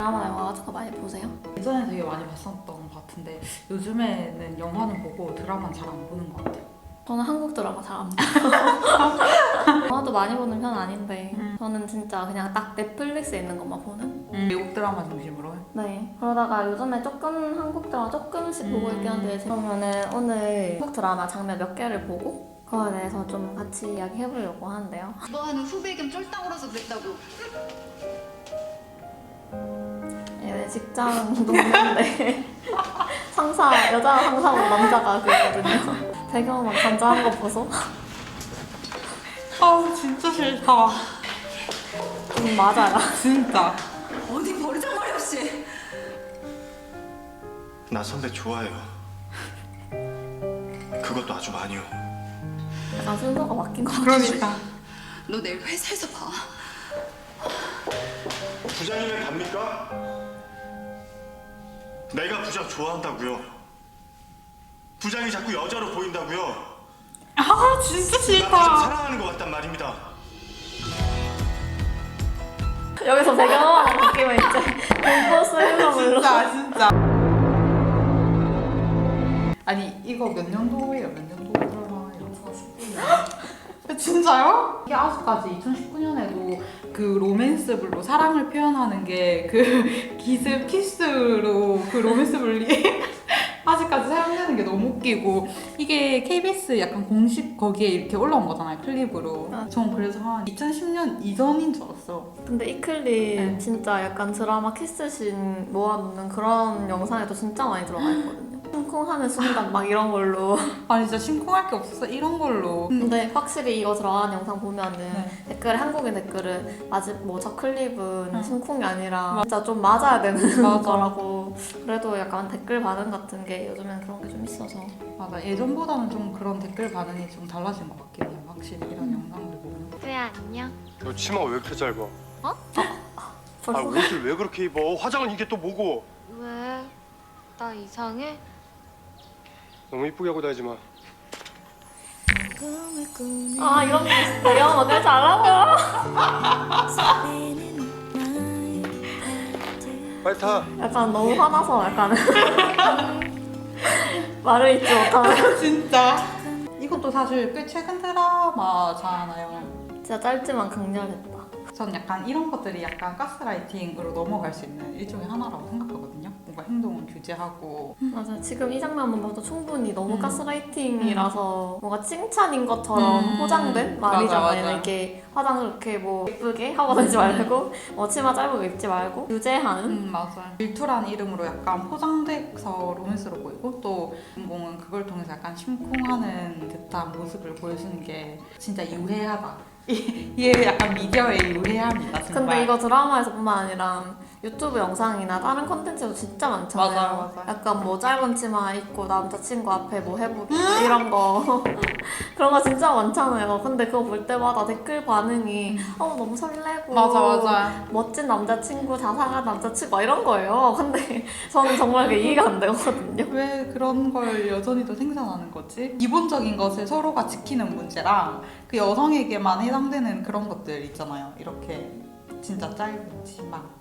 드라마 영화 같은 거 많이 보세요? 예전에 되게 많이 봤었던 것 같은데 요즘에는 영화는 보고 드라마는 잘 안 보는 것 같아요. 저는 한국 드라마 잘 안 봐요. 영화도 많이 보는 편 아닌데 음. 저는 진짜 그냥 딱 넷플릭스에 있는 것만 보는. 외국 드라마 중심으로 네. 그러다가 요즘에 조금 한국 드라마 조금씩 보고 음. 있긴 한데 그러면은 오늘 한국 드라마 장면 몇 개를 보고 그거에 대해서 좀 같이 이야기 해보려고 하는데요. 너는 후배 겸 쫄딱 으로서 그랬다고 직장 동료인데 상사 여자 상사고 남자가 그거든요. 배경음악 잔잔한 거 보소. 아 진짜 싫다. 음, 맞아요. 진짜. 어디 버르장머리 없이 나 선배 좋아해요. 그것도 아주 많이요. 약간 순서가 바뀐 것 같아요. 그러니까. 너 내일 회사에서 봐 부장님이 갑니까? 내가 부장 좋아한다고요. 부장이 자꾸 여자로 보인다고요. 아 진짜 나 부장 싫다. 사랑하는 것 같단 말입니다. 여기서 배경음악 바뀌면 이제 공포 스릴러물로 진짜 진짜. 아니 이거 몇 년도예요? 몇 진짜요? 이게 아직까지 2019년에도 그 로맨스블로 사랑을 표현하는 게 그 기습 키스로 그 로맨스블이 아직까지 사용되는 게 너무 웃기고 이게 KBS 약간 공식 거기에 이렇게 올라온 거잖아요 클립으로 아. 전 그래서 한 2010년 이전인 줄 알았어 근데 이 클립 네. 진짜 약간 드라마 키스씬 모아놓는 그런 영상에도 진짜 많이 들어가 있거든요 쿵쿵하는 순간 막 이런 걸로 아니 진짜 심쿵할 게 없어서 이런 걸로 근데 확실히 이거 들어가는 영상 보면은 네. 댓글에 한국인 댓글은 아직 뭐 저 클립은 응. 심쿵이 아니라 진짜 좀 맞아야 되는 맞아. 거라고 그래도 약간 댓글 반응 같은 게 요즘엔 그런 게 좀 있어서 맞아 예전보다는 좀 그런 댓글 반응이 좀 달라진 것 같긴 해요 확실히 이런 영상들 보면 뚜야 안녕 너 치마 왜 이렇게 짧아? 아 벌써 옷을 왜 그렇게 입어? 화장은 이게 또 뭐고? 왜? 나 이상해? 너무 이쁘게 하고 다니지 마. 아 이런 배경음악 꽤 잘하고요 빨리 타. 약간 너무 화나서 약간 말을 잊지 못하는 진짜. 이것도 사실 꽤 최근 드라마잖아요. 진짜 짧지만 강렬했다. 전 약간 이런 것들이 약간 가스라이팅으로 넘어갈 수 있는 일종의 하나라고 뭔가 행동은 규제하고. 맞아. 지금 이 장면만 봐도 충분히 너무 음. 가스라이팅이라서 뭔가 칭찬인 것처럼 음. 포장된? 말이잖아요 맞아. 이렇게 화장 그렇게 뭐 예쁘게 하고 다니지 말고 뭐 치마 짧은 거 입지 말고 규제하는? 음 맞아요 질투란 이름으로 약간 포장돼서 로맨스로 보이고 또 주인공은 그걸 통해서 약간 심쿵하는 듯한 모습을 보여주는 게 진짜 유해하다. 이- 이게 약간 미디어의 유해함이다 정말. 근데 이거 드라마에서뿐만 아니라 유튜브 영상이나 다른 컨텐츠도 진짜 많잖아요. 맞아요, 맞아요. 약간 뭐 짧은 치마 입고 남자친구 앞에 뭐 해보기 이런 거 그런 거 진짜 많잖아요. 근데 그거 볼 때마다 댓글 반응이 어 너무 설레고 음. 맞아 맞아 멋진 남자친구 자상한 남자친구 막 이런 거예요. 근데 저는 정말 그게 이해가 안 되거든요. 왜 그런 걸 여전히도 생산하는 거지? 기본적인 것을 서로가 지키는 문제랑 그 여성에게만 해당되는 그런 것들 있잖아요. 이렇게 진짜 짧은 치마.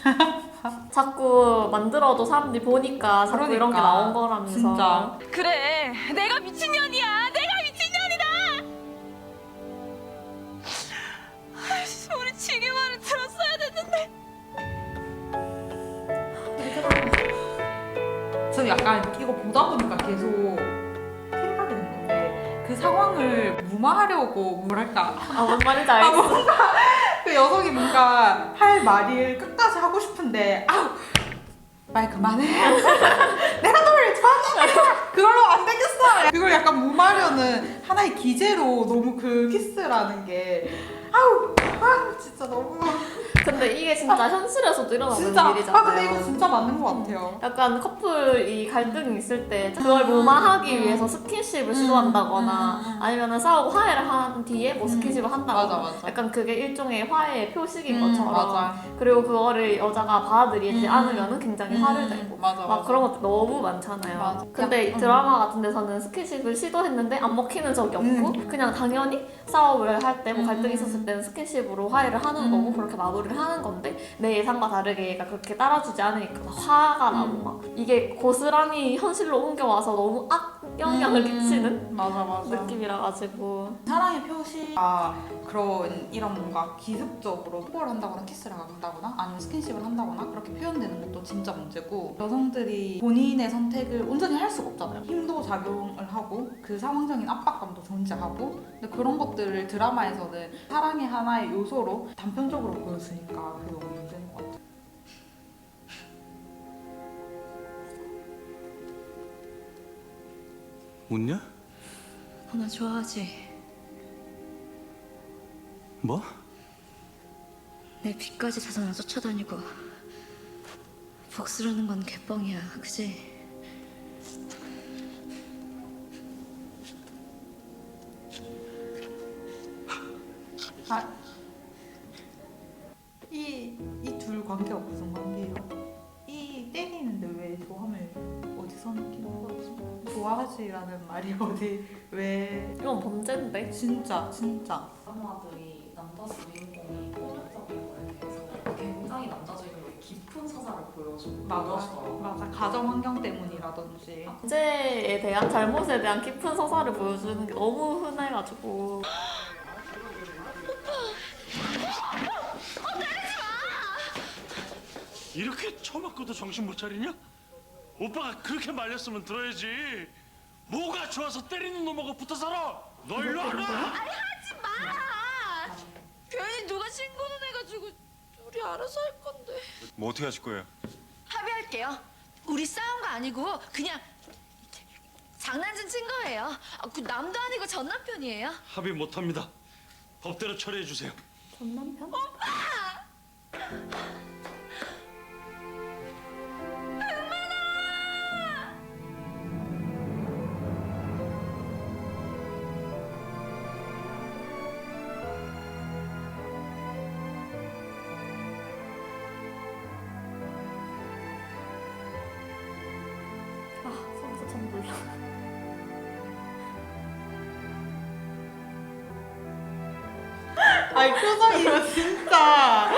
자꾸 만들어도 사람들이 보니까 자꾸 이런 게 그러니까. 나온 거라면서. 진짜. 그래, 내가 미친년이야. 내가 미친년이다. 아이씨, 우리 지기 말을 들었어야 됐는데. 저는 약간 이거 보다 보니까 계속 생각이 드는 건데 그 상황을 무마하려고 뭐랄까 아, 뭔 말인지 알겠어. 그 여성이 뭔가 할 말을 끝까지 하고 싶은데 아우 말 그만해. 내가 너를 좋아한다 그걸로 안 되겠어. 그걸 약간 무마하려는 하나의 기제로 너무 그 키스라는 게 아우 아 진짜 너무 근데 이게 진짜 현실에서도 일어나는 진짜 일이잖아요. 아 근데 이거 진짜 맞는 것 같아요 약간 커플이 갈등이 있을 때 그걸 무마하기 위해서 스킨십을 시도한다거나 음, 음. 아니면 싸우고 화해를 한 뒤에 뭐 스킨십을 한다거나 맞아, 맞아. 약간 그게 일종의 화해의 표식인 음, 것처럼 맞아 그리고 그거를 여자가 받아들이지 음. 않으면 굉장히 화를 음, 내고 맞아 막 맞아 그런 것도 너무 많잖아요. 맞아. 근데 이 그냥, 드라마 같은 데서는 스킨십을 시도했는데 안 먹히는 적이 없고 그냥 당연히 싸움을 할 때 뭐 갈등이 음. 있었을 때는 스킨십으로 화해를 하는 음. 거고 그렇게 마무리를 하는 건데 내 예상과 다르게 얘가 그렇게 따라주지 않으니까 막 화가 나고 음. 막 이게 고스란히 현실로 옮겨와서 너무 악 영향을 음. 끼치는 맞아 맞아. 느낌이라 가지고 사랑의 표시가 그런 이런 뭔가 기습적으로 뽀뽀를 한다거나 키스를 한다거나 아니면 스킨십을 한다거나 그렇게 표현되는 것도 진짜 문제고 여성들이 본인의 선택을 온전히 할 수가 없잖아요 힘도 작용을 하고 그 상황적인 압박감도 존재하고 근데 그런 것들을 드라마에서는 사랑의 하나의 요소로 단편적으로 보여주니까 그게 너무 웃냐? 나 좋아하지. 뭐? 내 빚까지 자산을 쫓아다니고 복수라는 건 개뻥이야, 그지? 아, 이 이 둘 관계가 무슨 관계예요? 이 때리는데 왜 좋아함을 어디서 느끼는 거지? 좋아하지라는 말이 어디 왜? 이건 범죄인데? 진짜 진짜. 드라마들이 남자 주인공이 폭력적인 거에 대해서 굉장히 남자 주인공이 깊은 서사를 보여주고 맞아 보여주더라고요. 맞아. 가정 환경 때문이라든지. 범죄에 대한 잘못에 대한 깊은 서사를 보여주는 게 너무 흔해가지고. 이렇게 처맞고도 정신 못 차리냐? 오빠가 그렇게 말렸으면 들어야지. 뭐가 좋아서 때리는 놈하고 붙어 살아? 너 일로 와라. 괜히 누가 신고는 해가지고 우리 알아서 할 건데. 뭐 어떻게 하실 거예요? 합의할게요. 우리 싸운 거 아니고 그냥 장난좀 친 거예요. 아, 그 남도 아니고 전 남편이에요. 합의 못 합니다. 법대로 처리해 주세요. 전남 아니 표정이요 진짜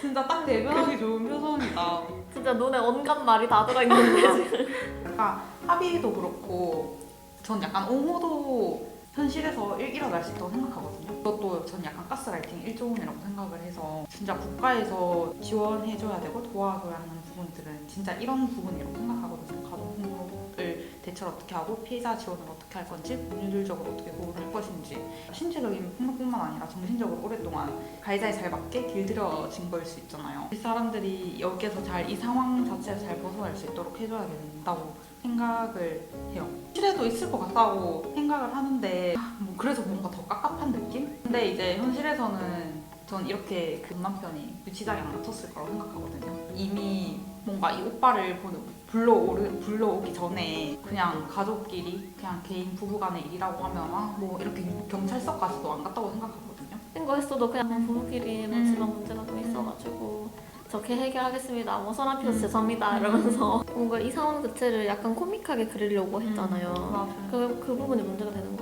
진짜 딱 대변하기 좋은 표정이다 진짜 눈에 온갖 말이 다 들어있는데 지금. 그러니까 합의도 그렇고 전 약간 옹호도 현실에서 일, 일어날 수 있다고 생각하거든요. 그것도 전 약간 가스라이팅 일종이라고 생각을 해서 진짜 국가에서 지원해줘야 되고 도와줘야 하는 부분들은 진짜 이런 부분이라고 생각하거든요. 가족 폭력을 대처를 어떻게 하고 피해자 지원을 어떻게 할 건지 법률적으로 어떻게 보호를 할 것인지 신체적인 폭력뿐만 아니라 정신적으로 오랫동안 가해자에 잘 맞게 길들여진 걸 수 있잖아요. 이 사람들이 여기에서 잘 이 상황 자체를 잘 벗어날 수 있도록 해줘야 된다고 생각을 해요. 실에도 있을 것 같다고 생각을 하는데 아, 뭐 그래서 뭔가 더 깝깝한 느낌? 근데 이제 현실에서는 전 이렇게 그 남편이 유치장에 안 갇혔을 거라고 생각하거든요. 이미 뭔가 이 오빠를 보는 불러오르 불러오기 전에 그냥 가족끼리 그냥 개인 부부간의 일이라고 하면 아, 뭐 이렇게 경찰서까지도 안 갔다고 생각하거든요. 신고했어도 그냥 부부끼리 뭐 음. 집안 문제가 좀 있어가지고 저렇게 해결하겠습니다. 뭐 선한 피서 죄송합니다 이러면서 뭔가 이 상황 자체를 약간 코믹하게 그리려고 했잖아요. 맞아요. 그, 그 부분이 문제가 되는 것 같아요.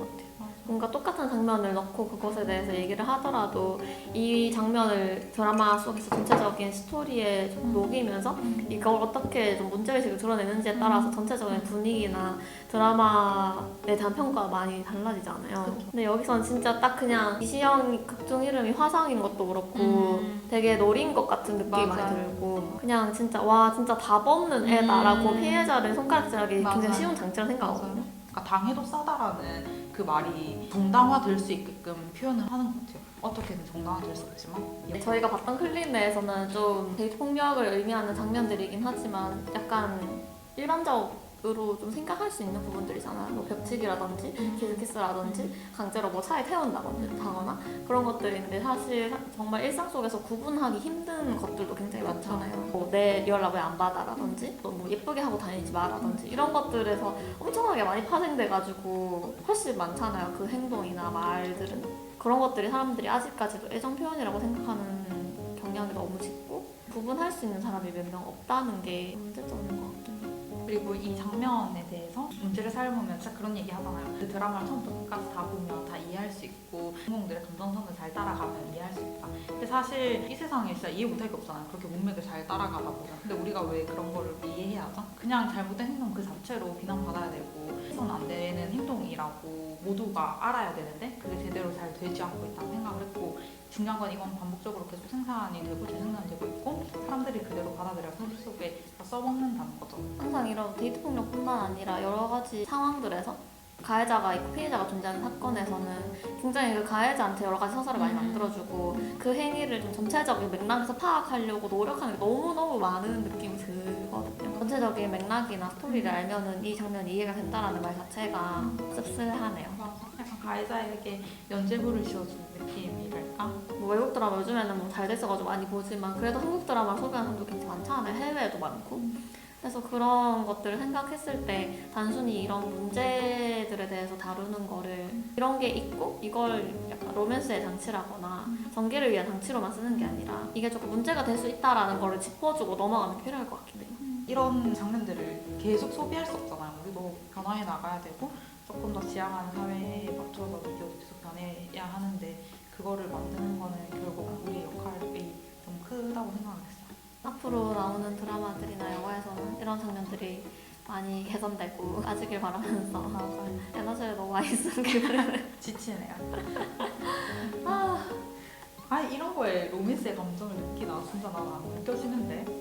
뭔가 똑같은 장면을 넣고 그것에 대해서 얘기를 하더라도 이 장면을 드라마 속에서 전체적인 스토리에 좀 녹이면서 이걸 어떻게 좀 문제의식을 드러내는지에 따라서 전체적인 분위기나 드라마에 대한 평가가 많이 달라지잖아요. 근데 여기서는 진짜 딱 그냥 이시영 극중 이름이 화상인 것도 그렇고 음. 되게 노린 것 같은 느낌이 맞아요. 많이 들고 그냥 진짜 와 진짜 답 없는 애다라고 음. 피해자를 손가락질하기 굉장히. 쉬운 장치라 생각하거든요. 그러니까 당해도 싸다라는 그 말이 정당화될 수 있게끔 표현을 하는 것 같아요. 어떻게든 정당화될 수 없지만 저희가 봤던 클립 내에서는 좀 데이트 폭력을 의미하는 장면들이긴 하지만 약간 일반적 으로 좀 생각할 수 있는 부분들이잖아요. 뭐 벽치기라든지 키스키스라든지 강제로 뭐 차에 태운다거나 그런 것들인데 사실 사- 정말 일상 속에서 구분하기 힘든 것들도 굉장히 많잖아요. 뭐 내 연락 왜 안 받아라든지 또뭐 예쁘게 하고 다니지 마라든지 이런 것들에서 엄청나게 많이 파생돼가지고 훨씬 많잖아요. 그 행동이나 말들은. 그런 것들이 사람들이 아직까지도 애정 표현이라고 생각하는 경향이 너무 짙고 구분할 수 있는 사람이 몇 명 없다는 게 문제점인 것 같아요. 그리고 이 장면에 대해서 문제를 삶으면 진짜 그런 얘기 하잖아요. 그 드라마를 처음부터 끝까지 다 보면 다 이해할 수 있고 주인공들의 감정선을 잘 따라가면 이해할 수 있다. 근데 사실 이 세상에 진짜 이해 못할 게 없잖아요. 그렇게 문맥을 잘 따라가다 보면. 근데 우리가 왜 그런 거를 이해해야 하죠? 그냥 잘못된 행동 그 자체로 비난받아야 되고 해서는 안 되는 행동이라고 모두가 알아야 되는데 그게 제대로 잘 되지 않고 있다는 생각을 했고 중요한 건 이건 반복적으로 계속 생산이 되고 재생산되고 있고 사람들이 그대로 받아들여서 다 써먹는다는 거죠. 항상 이런 데이트 폭력뿐만 아니라 여러 가지 상황들에서 가해자가 있고 피해자가 존재하는 사건에서는 굉장히 그 가해자한테 여러 가지 서사를 많이 만들어주고 그 행위를 좀 전체적인 맥락에서 파악하려고 노력하는 게 너무너무 많은 느낌이 들거든요. 전체적인 맥락이나 스토리를 알면은 이 장면이 이해가 된다라는 말 자체가 씁쓸하네요. 맞아. 약간 가해자에게 연재부를 느낌이랄까? 뭐 외국 드라마 요즘에는 뭐 잘 됐어가지고 많이 보지만 그래도 한국 드라마를 소개하는 사람도 굉장히 많잖아요. 해외에도 많고. 그래서 그런 것들을 생각했을 때 단순히 이런 문제들에 대해서 다루는 거를 이런 게 있고 이걸 약간 로맨스의 장치라거나 전개를 위한 장치로만 쓰는 게 아니라 이게 조금 문제가 될 수 있다라는 거를 짚어주고 넘어가는 게 필요할 것 같긴 해요. 이런 장면들을 계속 소비할 수 없잖아요. 우리도 변화해 나가야 되고 조금 더 지향하는 사회에 맞춰서 미디어도 계속 변해야 하는데 그거를 만드는 거는 결국 우리의 역할이 좀 크다고 생각을 했어요. 앞으로 나오는 드라마들이나 영화에서는 이런 장면들이 많이 개선되고 까지길 바라면서 맞아요. 에너지를 너무 많이 쓴 기분을 지치네요. 아, 아 이런 거에 로맨스의 감정을 느끼나 진짜 나는 안 느껴지는데